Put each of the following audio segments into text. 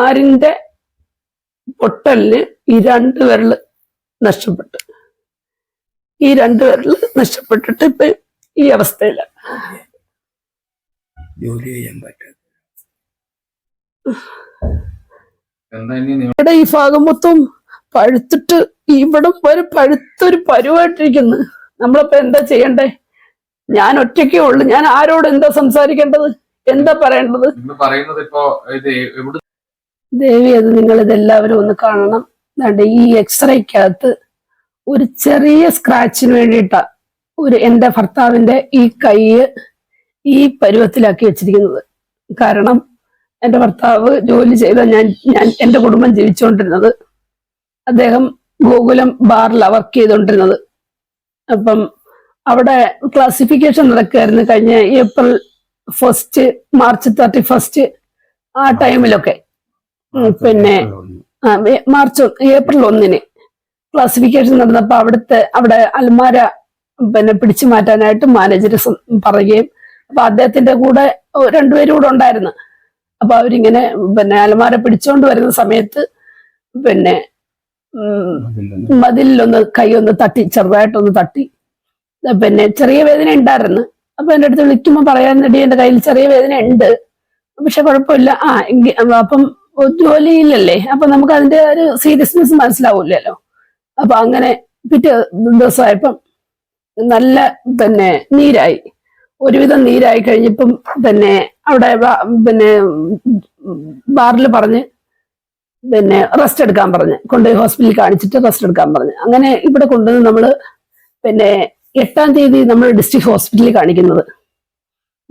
ആരിന്റെ പൊട്ടലിന് ഈ രണ്ട് വിരൽ നഷ്ടപ്പെട്ടു. ഈ രണ്ട് വിരൽ നഷ്ടപ്പെട്ടിട്ട് ഇപ്പൊ ഈ അവസ്ഥയില. ജോലി ചെയ്യാൻ പറ്റാത്ത. എന്താ ഇനി നിങ്ങൾ ഇവിടെ ഈ ഭാഗം മൊത്തം പഴുത്തിട്ട് ഇവിടം വരെ പഴുത്തൊരു പരുവായിട്ടിരിക്കുന്നു. നമ്മളിപ്പോ എന്താ ചെയ്യണ്ടേ? ഞാൻ ഒറ്റയ്ക്കേ ഉള്ളു. ഞാൻ ആരോട് എന്താ സംസാരിക്കേണ്ടത്? എന്താ പറയേണ്ടത്? പറയുന്നത് ഇപ്പോ ഇത് എവിടെ ദേവി അത് നിങ്ങൾ ഇതെല്ലാവരും ഒന്ന് കാണണം. അതുകൊണ്ട് ഈ എക്സ്റേക്കകത്ത് ഒരു ചെറിയ സ്ക്രാച്ചിന് വേണ്ടിയിട്ട ഒരു എന്റെ ഭർത്താവിന്റെ ഈ കൈ ഈ പരുവത്തിലാക്കി വെച്ചിരിക്കുന്നത്. കാരണം എന്റെ ഭർത്താവ് ജോലി ചെയ്ത ഞാൻ ഞാൻ എന്റെ കുടുംബം ജീവിച്ചുകൊണ്ടിരുന്നത്. അദ്ദേഹം ഗോകുലം ബാറിലാണ് വർക്ക് ചെയ്തുകൊണ്ടിരുന്നത്. അപ്പം അവിടെ ക്ലാസിഫിക്കേഷൻ നടക്കുകയായിരുന്നു കഴിഞ്ഞ April first March thirty first ആ ടൈമിലൊക്കെ പിന്നെ മാർച്ച് ഏപ്രിൽ ഒന്നിന് ക്ലാസിഫിക്കേഷൻ നടന്നപ്പോ അവിടുത്തെ അവിടെ അൽമാര പിന്നെ പിടിച്ചു മാറ്റാനായിട്ട് മാനേജർ പറയുകയും അപ്പൊ അദ്ദേഹത്തിന്റെ കൂടെ രണ്ടുപേരും കൂടെ ഉണ്ടായിരുന്നു. അപ്പൊ അവരിങ്ങനെ പിന്നെ അലമാര പിടിച്ചോണ്ട് വരുന്ന സമയത്ത് പിന്നെ മതിലൊന്ന് കൈ ഒന്ന് തട്ടി ചെറുതായിട്ടൊന്ന് തട്ടി. പിന്നെ ചെറിയ വേദന ഉണ്ടായിരുന്നു. അപ്പൊ എന്റെ അടുത്ത് വിളിക്കുമ്പോ പറയാൻ എന്റെ കയ്യിൽ ചെറിയ വേദന ഉണ്ട്. പക്ഷെ കുഴപ്പമില്ല. ആ അപ്പം ജോലിയില്ലല്ലേ അപ്പൊ നമുക്ക് അതിന്റെ ഒരു സീരിയസ്നെസ് മനസ്സിലാവൂലല്ലോ അപ്പൊ അങ്ങനെ പിറ്റേ ദിവസമായപ്പം നല്ല പിന്നെ നീരായി. ഒരുവിധം നീരായി കഴിഞ്ഞപ്പം പിന്നെ അവിടെ പിന്നെ ബാറിൽ പറഞ്ഞ് പിന്നെ റെസ്റ്റ് എടുക്കാൻ പറഞ്ഞ്. കൊണ്ടുപോയി ഹോസ്പിറ്റലിൽ കാണിച്ചിട്ട് റെസ്റ്റ് എടുക്കാൻ പറഞ്ഞ്. അങ്ങനെ ഇവിടെ കൊണ്ടുവന്ന് നമ്മൾ പിന്നെ എട്ടാം തീയതി നമ്മൾ ഡിസ്ട്രിക്ട് ഹോസ്പിറ്റലിൽ കാണിക്കുന്നത്.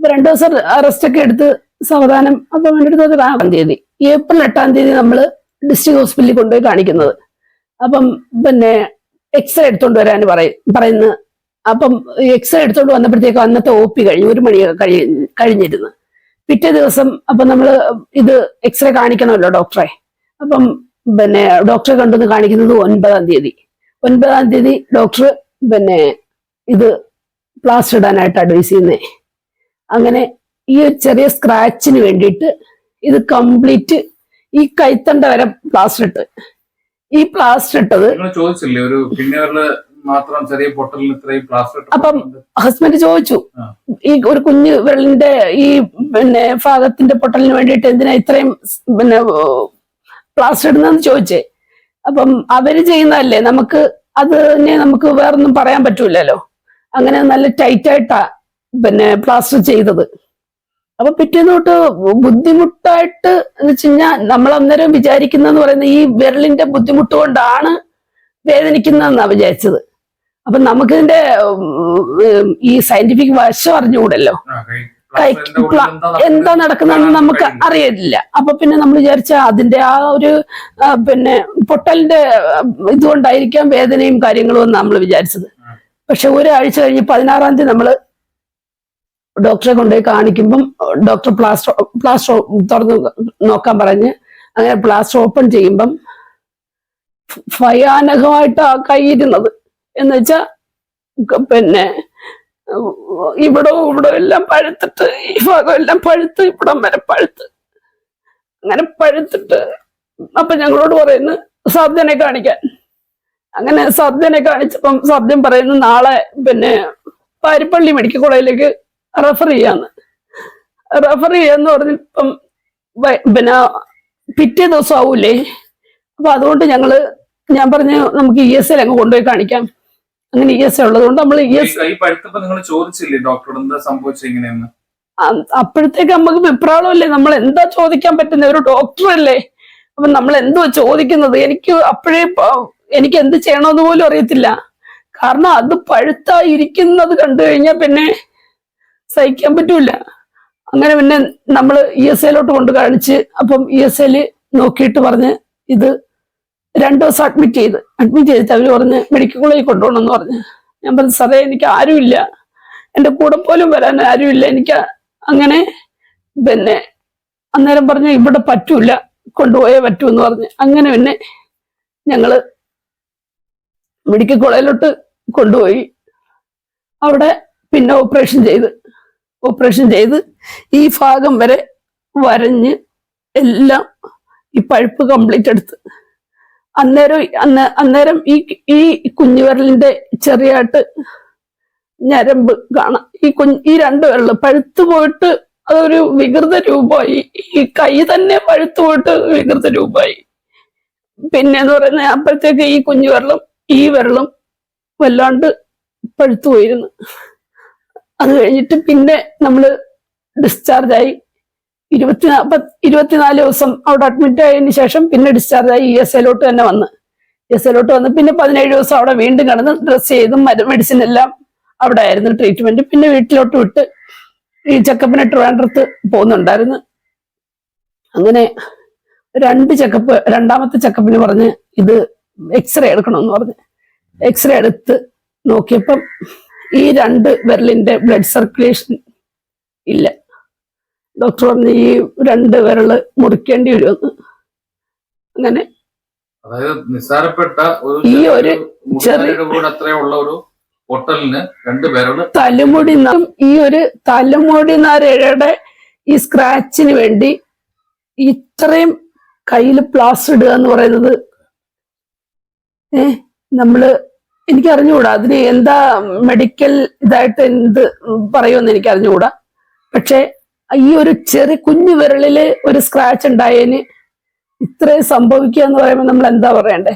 ഇപ്പൊ രണ്ടു ദിവസം റെസ്റ്റ് ഒക്കെ എടുത്ത് സാവധാനം അപ്പൊ എന്റെ അടുത്ത് ആറാം തീയതി. ഏപ്രിൽ എട്ടാം തീയതി നമ്മൾ ഡിസ്ട്രിക്ട് ഹോസ്പിറ്റലിൽ കൊണ്ടുപോയി കാണിക്കുന്നത്. അപ്പം പിന്നെ എക്സ്റേ എടുത്തോണ്ട് വരാൻ പറയും പറയുന്നു. അപ്പം എക്സ്റേ എടുത്തോണ്ട് വന്നപ്പോഴത്തേക്കും അന്നത്തെ ഒ പി കഴിഞ്ഞു. ഒരു മണി കഴി കഴിഞ്ഞിരുന്നു. പിറ്റേ ദിവസം അപ്പൊ നമ്മൾ ഇത് എക്സ്റേ കാണിക്കണമല്ലോ ഡോക്ടറെ അപ്പം പിന്നെ ഡോക്ടറെ കൊണ്ടുവന്ന് കാണിക്കുന്നത് ഒൻപതാം തീയതി. ഒൻപതാം തീയതി ഡോക്ടർ പിന്നെ ഇത് പ്ലാസ്റ്റർ ഇടാനായിട്ട് അഡ്വൈസ് ചെയ്യുന്നേ അങ്ങനെ ഈ ചെറിയ സ്ക്രാച്ചിന് വേണ്ടിയിട്ട് ഇത് കംപ്ലീറ്റ് ഈ കൈത്തണ്ട വരെ പ്ലാസ്റ്റർ ഇട്ട്. ഈ പ്ലാസ്റ്റർ ഇട്ടത് ചോദിച്ചില്ലേ ഒരു മാത്രം ചെറിയ പൊട്ടലിന് ഇത്രയും പ്ലാസ്റ്റർ അപ്പം ഹസ്ബൻഡ് ചോദിച്ചു ഈ ഒരു കുഞ്ഞു വിരലിന്റെ ഈ പിന്നെ ഭാഗത്തിന്റെ പൊട്ടലിന് വേണ്ടിയിട്ട് എന്തിനാ ഇത്രയും പിന്നെ പ്ലാസ്റ്റർ ഇടുന്നതെന്ന് ചോദിച്ചേ. അപ്പം അവർ ചെയ്യുന്നതല്ലേ നമുക്ക് അത് തന്നെ നമുക്ക് വേറൊന്നും പറയാൻ പറ്റൂലല്ലോ. അങ്ങനെ നല്ല ടൈറ്റായിട്ടാ പിന്നെ പ്ലാസ്റ്റർ ചെയ്തത്. അപ്പൊ പിറ്റേന്ന് തൊട്ട് ബുദ്ധിമുട്ടായിട്ട് എന്ന് വെച്ച് കഴിഞ്ഞാൽ നമ്മൾ അന്നേരം വിചാരിക്കുന്നതെന്ന് പറയുന്ന ഈ വിരലിന്റെ ബുദ്ധിമുട്ട് കൊണ്ടാണ് വേദനിക്കുന്നതെന്നാണ് വിചാരിച്ചത്. അപ്പൊ നമുക്കിതിന്റെ ഈ സയന്റിഫിക് വശം അറിഞ്ഞുകൂടല്ലോ. കൈ എന്താ നടക്കുന്നതെന്ന് നമുക്ക് അറിയില്ല അപ്പൊ പിന്നെ നമ്മൾ വിചാരിച്ച അതിന്റെ ആ ഒരു പിന്നെ പൊട്ടലിന്റെ ഇതുകൊണ്ടായിരിക്കാം വേദനയും കാര്യങ്ങളും എന്ന് നമ്മൾ വിചാരിച്ചത്. പക്ഷെ ഒരാഴ്ച കഴിഞ്ഞ് പതിനാറാം തീയതി നമ്മൾ ഡോക്ടറെ കൊണ്ടുപോയി കാണിക്കുമ്പം ഡോക്ടർ പ്ലാസ്റ്റർ പ്ലാസ്റ്റർ തുറന്ന് നോക്കാൻ പറഞ്ഞ് അങ്ങനെ പ്ലാസ്റ്റർ ഓപ്പൺ ചെയ്യുമ്പം ഭയാനകമായിട്ട് ആ കൈയിരുന്നത് എന്ന് വെച്ചാ പിന്നെ ഇവിടെ ഇവിടെ എല്ലാം പഴുത്തിട്ട് ഈ ഭാഗം എല്ലാം പഴുത്ത് ഇവിടം വരെ പഴുത്ത്. അങ്ങനെ പഴുത്തിട്ട് അപ്പൊ ഞങ്ങളോട് പറയുന്നു സദ്യനെ കാണിക്കാൻ. അങ്ങനെ സദ്യനെ കാണിച്ചപ്പം സദ്യം പറയുന്നു നാളെ പിന്നെ പാരിപ്പള്ളി മെഡിക്കൽ കോളേജിലേക്ക് റെഫർ ചെയ്യാന്ന് റെഫർ ചെയ്യാന്ന് പറഞ്ഞിപ്പം പിന്നെ പിറ്റേ ദിവസം ആവൂലേ? അപ്പൊ അതുകൊണ്ട് ഞങ്ങൾ ഞാൻ പറഞ്ഞു നമുക്ക് ഇ എസ് എൽ അങ്ങ് കൊണ്ടുപോയി കാണിക്കാം. അങ്ങനെ ഇ എസ് എ ഉള്ളത് കൊണ്ട് നമ്മൾ ഇ എസ് കൈ നിങ്ങൾ ചോദിച്ചില്ലേ ഡോക്ടറോട് എന്താ സംഭവിച്ചത് അപ്പോഴത്തേക്ക് നമുക്ക് വെപ്രാളമല്ലേ? നമ്മൾ എന്താ ചോദിക്കാൻ പറ്റുന്ന? ഒരു ഡോക്ടർ അല്ലേ അപ്പൊ നമ്മൾ എന്തോ ചോദിക്കുന്നത്? എനിക്ക് അപ്പോഴേ എനിക്ക് എന്ത് ചെയ്യണമെന്ന് പോലും അറിയത്തില്ല. കാരണം അത് പഴുത്തായിരിക്കുന്നത് കണ്ടു കഴിഞ്ഞാൽ പിന്നെ സഹിക്കാൻ പറ്റൂല. അങ്ങനെ പിന്നെ നമ്മൾ ഇ എസ് എയിലോട്ട് കൊണ്ട് കാണിച്ച് അപ്പം ഇ എസ് എയിൽ നോക്കിയിട്ട് പറഞ്ഞ് ഇത് രണ്ടു ദിവസം അഡ്മിറ്റ് ചെയ്ത്. അഡ്മിറ്റ് ചെയ്തിട്ട് അവർ പറഞ്ഞ് മെഡിക്കൽ കോളേജിൽ കൊണ്ടുപോകണമെന്ന് പറഞ്ഞ്. ഞാൻ പറഞ്ഞു സാറേ എനിക്ക് ആരുമില്ല. എന്റെ കൂടെ പോലും വരാൻ ആരുമില്ല. എനിക്ക് അങ്ങനെ പിന്നെ അന്നേരം പറഞ്ഞു ഇവിടെ പറ്റൂല. കൊണ്ടുപോയേ പറ്റൂ എന്ന് പറഞ്ഞ്. അങ്ങനെ പിന്നെ ഞങ്ങൾ മെഡിക്കൽ കോളേജിലോട്ട് കൊണ്ടുപോയി. അവിടെ പിന്നെ ഓപ്പറേഷൻ ചെയ്ത്. ഓപ്പറേഷൻ ചെയ്ത് ഈ ഭാഗം വരെ വരഞ്ഞ് എല്ലാം ഈ പഴുപ്പ് കംപ്ലീറ്റ് എടുത്ത്. അന്നേരം അന്ന അന്നേരം ഈ ഈ കുഞ്ഞുവിരലിന്റെ ചെറിയായിട്ട് ഞരമ്പ് കാണാം. ഈ കുഞ്ഞ് ഈ രണ്ട് വിരൽ പഴുത്തു പോയിട്ട് അതൊരു വികൃത രൂപമായി. ഈ കൈ തന്നെ പഴുത്തു പോയിട്ട് വികൃത രൂപമായി. പിന്നെ എന്ന് പറയുന്നത് അപ്പോഴത്തേക്ക് ഈ കുഞ്ഞു വിരലും ഈ വിരലും വല്ലാണ്ട് പഴുത്തു പോയിരുന്നു. അത് കഴിഞ്ഞിട്ട് പിന്നെ നമ്മൾ ഡിസ്ചാർജായി ഇരുപത്തി ഇരുപത്തിനാല് ദിവസം അവിടെ അഡ്മിറ്റ് ആയതിനു ശേഷം പിന്നെ ഡിസ്ചാർജായി ഇ എസ് എയിലോട്ട് തന്നെ വന്ന്. ഇ എസ് എയിലോട്ട് വന്ന് പിന്നെ പതിനേഴ് ദിവസം അവിടെ വീണ്ടും കിടന്ന് ഡ്രസ്സ് ചെയ്തും മെഡിസിൻ എല്ലാം അവിടെ ആയിരുന്നു ട്രീറ്റ്മെന്റ് പിന്നെ വീട്ടിലോട്ട് വിട്ട് ഈ ചെക്കപ്പിനെ ട്രിവാൻഡ്രത്ത് പോകുന്നുണ്ടായിരുന്നു. അങ്ങനെ രണ്ട് ചെക്കപ്പ് രണ്ടാമത്തെ ചെക്കപ്പിന് പറഞ്ഞ് ഇത് എക്സ്റേ എടുക്കണമെന്ന് പറഞ്ഞ്. എക്സ്റേ എടുത്ത് നോക്കിയപ്പം ഈ രണ്ട് വിരലിന്റെ ബ്ലഡ് സർക്കുലേഷൻ ഇല്ല. ഡോക്ടർ പറഞ്ഞു ഈ രണ്ട് വിരൽ മുറിക്കേണ്ടി വരുമെന്ന്. അങ്ങനെ അതായത് നിസ്സാരപ്പെട്ട ഈ ഒരു ചെറിയ ഒരു പൊട്ടലിന് രണ്ട് തലമുടി ഈ ഒരു തലമുടി നരയുടെ ഈ സ്ക്രാച്ചിന് വേണ്ടി ഇത്രയും കയ്യിൽ പ്ലാസ്റ്റർ ഇടുക എന്ന് പറയുന്നത് ഏ നമ്മൾ എനിക്ക് അറിഞ്ഞുകൂടാ അതിന് എന്താ മെഡിക്കൽ ഇതായിട്ട് എന്ത് പറയുമെന്ന് എനിക്ക് അറിഞ്ഞുകൂടാ പക്ഷെ ഈ ഒരു ചെറിയ കുഞ്ഞു വിരളിൽ ഒരു സ്ക്രാച്ച് ഉണ്ടായതിന് ഇത്രയും സംഭവിക്കുക എന്ന് പറയുമ്പോൾ നമ്മൾ എന്താ പറയണ്ടേ?